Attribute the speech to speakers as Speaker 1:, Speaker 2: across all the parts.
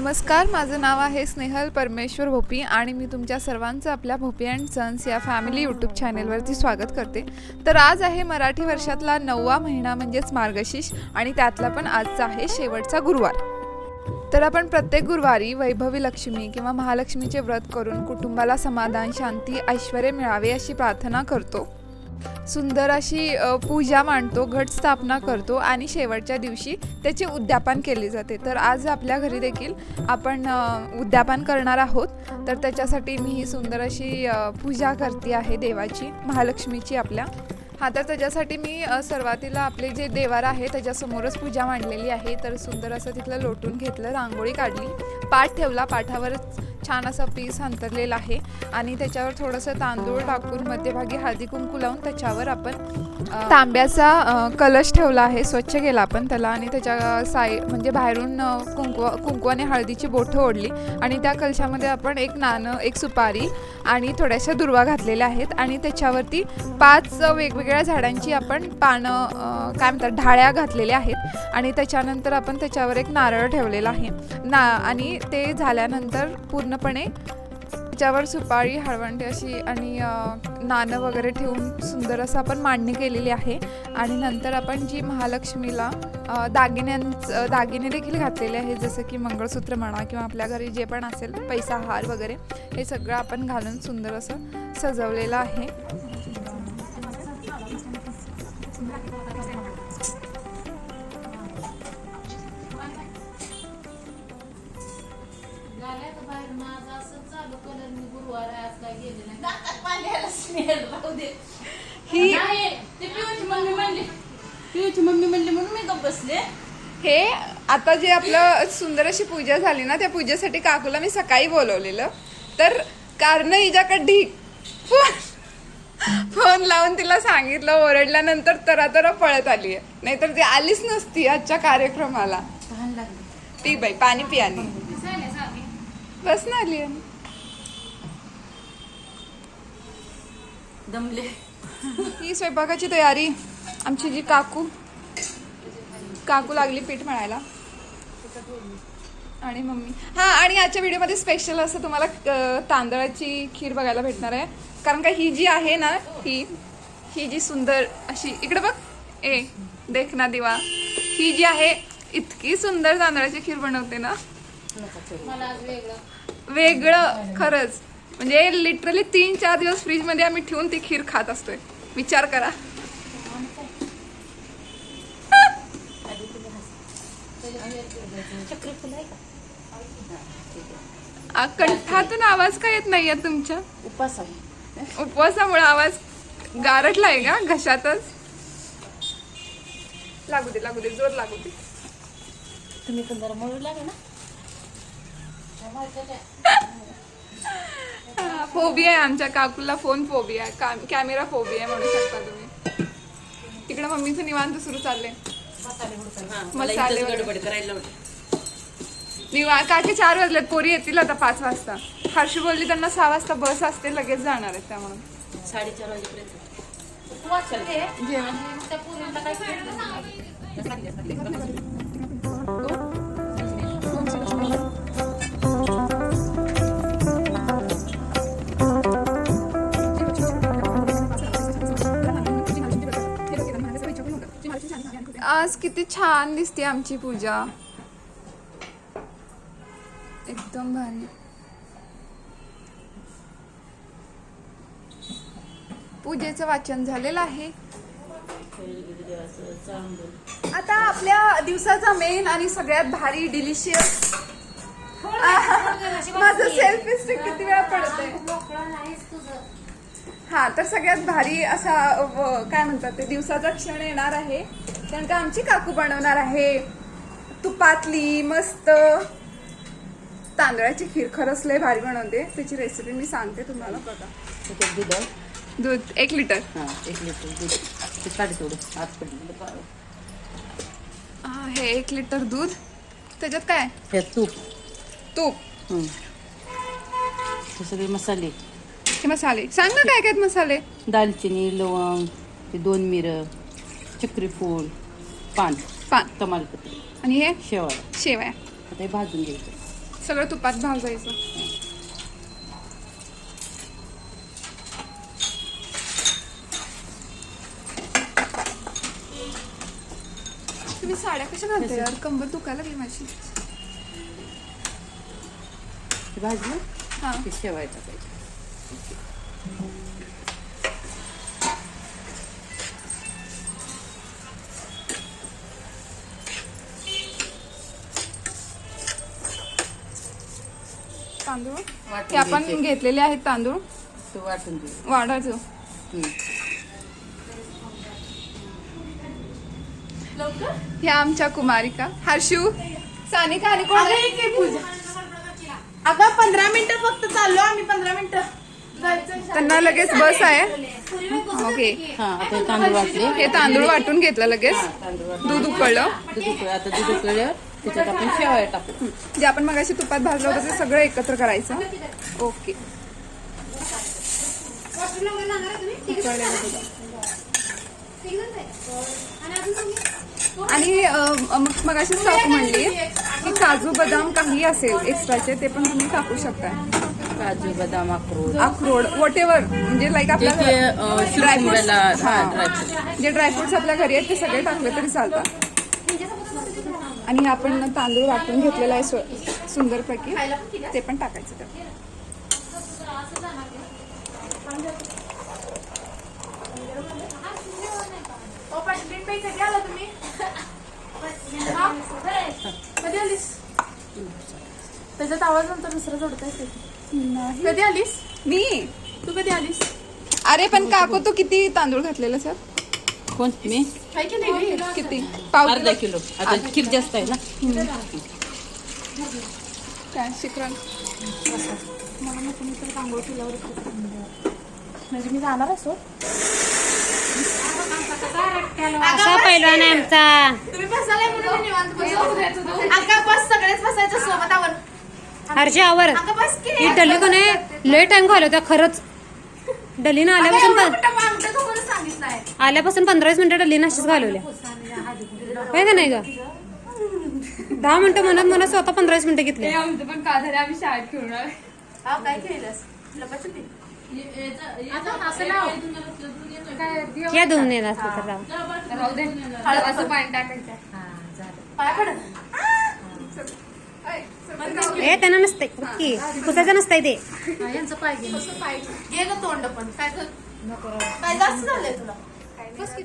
Speaker 1: नमस्कार माझं नाव आहे स्नेहल परमेश्वर भोपी आणि मी तुमच्या सर्वांचं आपल्या भोपी अँड सन्स या फॅमिली यूट्यूब चॅनेलवरती स्वागत करते. तर आज आहे मराठी वर्षातला नववा महिना म्हणजेच मार्गशीर्ष आणि त्यातला पण आजचा आहे शेवटचा गुरुवार. तर आपण प्रत्येक गुरुवारी वैभवी लक्ष्मी किंवा महालक्ष्मीचे व्रत करून कुटुंबाला समाधान शांती ऐश्वर मिळावे अशी प्रार्थना करतो. सुंदर अशी पूजा मांडतो घट स्थापना करतो आणि शेवटच्या दिवशी त्याचे उद्यापन केले जाते. तर आज आपल्या घरी देखील आपण उद्यापन करणार आहोत. तर त्याच्यासाठी मी ही सुंदर अशी पूजा करते आहे देवाची महालक्ष्मीची आपल्या. हा तर त्याच्यासाठी मी सुरुवातीला आपले जे देवार आहे त्याच्यासमोरच पूजा मांडलेली आहे. तर सुंदर असं तिथलं लोटून घेतलं रांगोळी काढली. पाठ ठेवला पाठावरच छान असा पीस अंतरलेला आहे. आणि त्याच्यावर थोडंसं तांदूळ टाकून मध्यभागी हळदी कुंकू लावून त्याच्यावर आपण तांब्याचा कलश ठेवला आहे. स्वच्छ केला आपण त्याला आणि त्याच्या साई म्हणजे बाहेरून कुंकू कुंकू आणि हळदीची बोठं ओढली. आणि त्या कलशामध्ये आपण एक नाणं एक सुपारी आणि थोड्याशा दुर्वा घातलेल्या आहेत. आणि त्याच्यावरती पाच वेगवेगळ्या झाडांची आपण पानं काय म्हणतात ढाळ्या घातलेल्या आहेत. आणि त्याच्यानंतर आपण त्याच्यावर एक नारळ ठेवलेला आहे. ना आणि ते झाल्यानंतर पूर्ण पूर्णपणे त्याच्यावर सुपारी हळवंटी अशी आणि नाणं वगैरे ठेवून सुंदर असं आपण मांडणी केलेली आहे. आणि नंतर आपण जी महालक्ष्मीला दागिन्यांचं दागिन्यांच दागिने देखील घातलेले आहे जसं की मंगळसूत्र म्हणा किंवा आपल्या घरी जे पण असेल पैसा हार वगैरे हे सगळं आपण घालून सुंदर असं सजवलेलं आहे.
Speaker 2: झाल्या का बाहेर माझं असं चालू कलर मी गुरुवार आहे आज काय गेले नाही. नाकात पाण्याला स्मेल राहू दे.
Speaker 1: ही
Speaker 2: नाही ते पिऊची मम्मी म्हणली. पिऊची मम्मी म्हणली म्हणून मी गप्प बसले.
Speaker 1: हे आता जे आपलं सुंदर अशी पूजा झाली ना त्या पूजेसाठी काकूला मी सकाळी बोलवलेलं. तर कारण हिच्याकडे ढीक फोन फोन लावून तिला सांगितलं ओरडल्यानंतर तरा तरा पळत आली आहे नाहीतर ती आलीच नसती आजच्या कार्यक्रमाला.
Speaker 2: तहान लागली.
Speaker 1: पी बाई पाणी पी आणि
Speaker 2: झाल्या सामी
Speaker 1: बस ना आली.
Speaker 2: दमले.
Speaker 1: ही स्वयंपाकाची तयारी. आमची जी काकू. काकू लागली पीठ मळायला. आणि मम्मी. हा आणि आजच्या व्हिडिओमध्ये स्पेशल असं तुम्हाला तांदळाची खीर बघायला भेटणार आहे. कारण का ही जी आहे ना ही ही जी सुंदर अशी इकडे बघ. ए देख ना दिवा. ही जी आहे इतकी सुंदर तांदळाची खीर बनवते ना.
Speaker 2: वेगळं.
Speaker 1: खरंच. म्हणजे लिटरली तीन चार दिवस फ्रीजमध्ये आम्ही ठेवून ती खीर खात असतोय. विचार करा.
Speaker 2: आहे
Speaker 1: कंठातून आवाज का येत नाहीये तुमच्या?
Speaker 2: आहे
Speaker 1: उपवासामुळे आवाज गारटलाय का घशातच? लागू दे लागू दे जोर लागू दे.
Speaker 2: तुम्ही पण जरा मळू लागे ना?
Speaker 1: फोबिया आहे आमच्या काकूला फोन फोबिया आहे. का कॅमेरा फोबिया आहे म्हणू शकता तुम्ही. तिकडे मम्मीचं निवांत सुरू चाललंय. मसाले
Speaker 3: करायला.
Speaker 1: निवा काकी चार वाजलेत पोरी येतील आता पाच वाजता. हर्षू बोलली त्यांना सहा वाजता बस असते लगेच जाणार आहे त्यामुळे.
Speaker 3: साडेचार वाजेपर्यंत.
Speaker 1: जेवण. आज किती छान दिसते आमची पूजा. एकदम भारी. पूजेचं वाचन झालेलं आहे. आता आपल्या दिवसाचा मेन आणि सगळ्यात भारी डिलिशियस माझं सेल्फी स्टिक किती वेळा
Speaker 2: पडते
Speaker 1: हा तर सगळ्यात भारी असा काय म्हणतात ते दिवसाचा क्षण येणार आहे. कारण का आमची काकू बनवणार आहे? तुपातली मस्त तांदळाची खीर. खरंच लय भारी बनवते. त्याची रेसिपी मी सांगते तुम्हाला. बघा.
Speaker 3: त्याच्यात दूध.
Speaker 1: दूध. एक लिटर.
Speaker 3: हा एक लिटर दूध. ते काढ थोडं. आत पडलं.
Speaker 1: हा, हे एक लिटर दूध. त्याच्यात काय?
Speaker 3: त्यात तूप.
Speaker 1: तूप.
Speaker 3: हं. हे सगळे मसाले.
Speaker 1: हे मसाले. सांग ना काय काय मसाले?
Speaker 3: दालचिनी लवंग ते दोन मिरं. चक्रीफूल पान
Speaker 1: पान
Speaker 3: तमालपत्री.
Speaker 1: आणि हे
Speaker 3: शेवाळा
Speaker 1: शेवया.
Speaker 3: आता हे भाजून घ्यायचं.
Speaker 1: सगळं तुपात भाजायचं. तुम्ही साड्या कशा घालता यार कंबर दुखायला लागली माझी.
Speaker 3: भाजलं?
Speaker 1: हा.
Speaker 3: ते शेवाय टाकायचं.
Speaker 1: तांदूळ? हे आपण. घेतलेले आहेत तांदूळ?
Speaker 3: वाटून
Speaker 1: वाढायचं. ह्या आमच्या कुमारिका. हर्षू सानिका आणि कोण?
Speaker 4: अगं पंधरा मिनिटं फक्त चाललो आम्ही पंधरा मिनिटं.
Speaker 1: त्यांना लगेच बस आहे. ओके.
Speaker 3: हा तांदूळ
Speaker 1: हे वाटून घेतलं लगेच. दूध उकळलं.
Speaker 3: दूध उकळलं. आता दूध उकळल्यावर त्याच्यात आपण शेवाय टाकू.
Speaker 1: जे आपण मगाशी तुपात भाजलं होतं ते सगळं एकत्र करायचं. ओके. आणि मग मगाशी साप म्हणली. की काजू बदाम काही असेल एक्स्ट्राचे ते पण तुम्ही टाकू शकता.
Speaker 3: काजू बदाम अक्रोड.
Speaker 1: अक्रोड वॉट एव्हर म्हणजे लाईक आपल्या
Speaker 3: अं, शिवकुंभाला हा ड्रायफ्रूट
Speaker 1: जे ड्रायफ्रुट्स आपल्या घरी आहेत ते सगळे टाकले तरी चालतात. आणि आपण तांदूळ वाटून घेतलेला आहे स्व- सुंदरपैकी ते पण टाकायचं
Speaker 4: आलीस त्याच्यात आवाज नंतर दुसरं जोडताय कधी आलीस?
Speaker 1: मी?
Speaker 4: तू कधी आलीस?
Speaker 1: अरे पण काकू तू किती तांदूळ घातलेलं सर
Speaker 3: कोण मी?
Speaker 1: किती पाव
Speaker 3: अर्धा
Speaker 1: किलो.
Speaker 3: आता खीर जास्त आहे ना?
Speaker 1: काय शिकरण?
Speaker 4: म्हणजे मी जाणार असो
Speaker 5: असा पैलवान आहे आमचा.
Speaker 4: तुम्ही बसायला म्हणून मी निवांत बस. सगळेच बसायचं सोबत आवर.
Speaker 5: आवर.
Speaker 4: की.
Speaker 5: ही डली कोण? आहे लय टाइम घालवत्या खरंच. डलीनं आल्यापासून
Speaker 4: एवढं
Speaker 5: पण
Speaker 4: कुठं मागतं तुम्हाला सांगितलं आहे
Speaker 5: आल्यापासून पंधरा वीस मिनिटं डलीनं अशीच घालवल्या. होय का नाही ग? दहा मिनिटं म्हणत म्हणत स्वतः पंधरा वीस मिनिटं घेतले
Speaker 1: आमचं पण का झालं? आम्ही शाळेत खेळून
Speaker 4: हा काय लपाछपी
Speaker 2: नाव
Speaker 5: या दोन येत असलं तर राव
Speaker 1: राहू दे. असं पाणी टाकायचं.
Speaker 4: पाय पड.
Speaker 5: ए त्यांना नसते की पुसायचं नसतंय ते.
Speaker 2: यांचं पाहिजे
Speaker 4: तोंड पण. काय काय जास्त झालंय तुला.
Speaker 1: बस की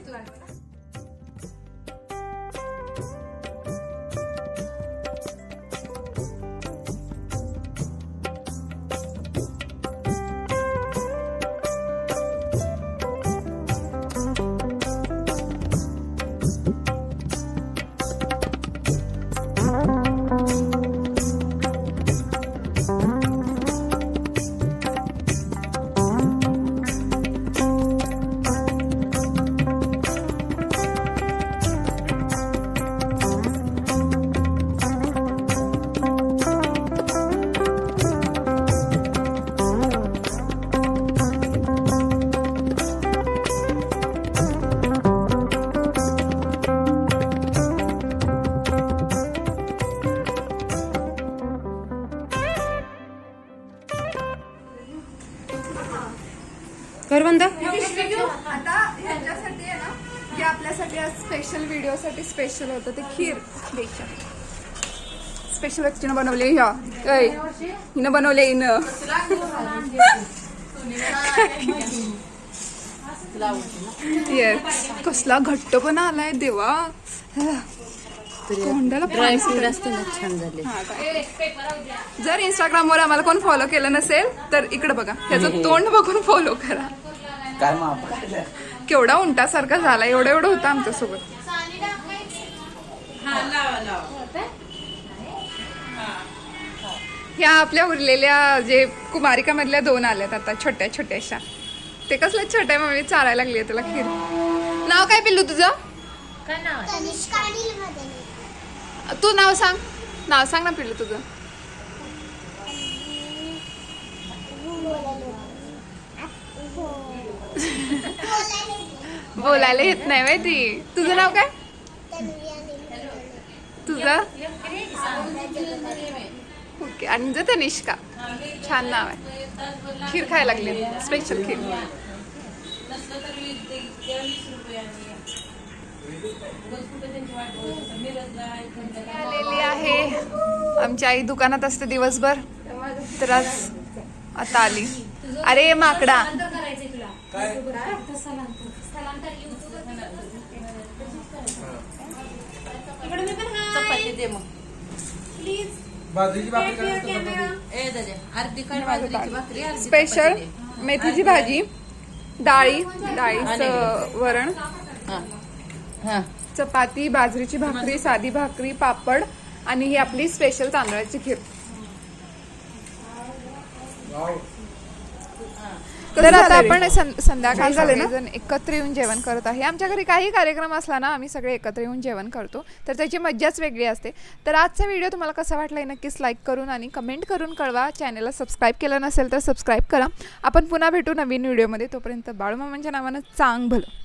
Speaker 5: बंद
Speaker 1: आता ह्याच्यासाठी आहे ना जे आपल्यासाठी आज स्पेशल व्हिडिओसाठी स्पेशल होतं ते खीर. द्यायच्या स्पेशल व्यक्तीनं बनवले ह्या ऐ, हिनं बनवले हिनं. येस कसला घट्टपणा आलाय देवा. तोंडाला पाणी
Speaker 3: छान झाले?
Speaker 1: जर इंस्टाग्रामवर आम्हाला कोण फॉलो केलं नसेल तर इकडे बघा. त्याचं तोंड बघून फॉलो करा.
Speaker 6: काय माप
Speaker 1: केवढा उंटासारखा झाला एवढं एवढं होतं आमच्यासोबत. ह्या आपल्या उरलेल्या जे कुमारिका मधल्या दोन आल्यात आता छोट्या छोट्याशा. ते कसलं छोट्या मम्मी चालायला लागली तुला खीर. नाव काय पिल्लू तुझं?
Speaker 2: काय नाव आहे?
Speaker 1: तू नाव सांग. नाव सांग ना पिल्लू तुझं. बोलायला येत नाही माहिती तुझं नाव काय? तुझं? ओके आणि तनिष्का छान नाव आहे. खीर खायला लागली. स्पेशल खीर.
Speaker 2: आहे,
Speaker 1: आलेली आहे. आमची आई दुकानात असते दिवसभर. तर आज आता आली. अरे माकडा.
Speaker 2: चपाती दे मग
Speaker 6: बाजरीची भाकरी करायची चपाती
Speaker 2: ए दादा अर्धी काढ बाजरीची भाकरी अर्धी
Speaker 1: स्पेशल
Speaker 2: चपाती दे.
Speaker 1: मेथीची भाजी डाळी डाळीचं वरण
Speaker 2: हा. हा.
Speaker 1: चपाती बाजरीची भाकरी साधी भाकरी पापड आणि ही आपली स्पेशल तांदळाची खीर
Speaker 6: वाव.
Speaker 1: तर आता आपण सं- संध्याकाळी सगळेजण एकत्र येऊन जेवण करत आहे. आमच्या घरी काही कार्यक्रम असला ना आम्ही सगळे एकत्र येऊन जेवण करतो. तर त्याची मज्जाच वेगळी असते. तर आजचा व्हिडिओ तुम्हाला कसा वाटला हे नक्कीच लाईक करून आणि कमेंट करून कळवा. चॅनलला सबस्क्राईब केलं नसेल तर सबस्क्राईब करा. आपण पुन्हा भेटू नवीन व्हिडिओमध्ये. तोपर्यंत बाळूमामांच्या नावानं चांग भलं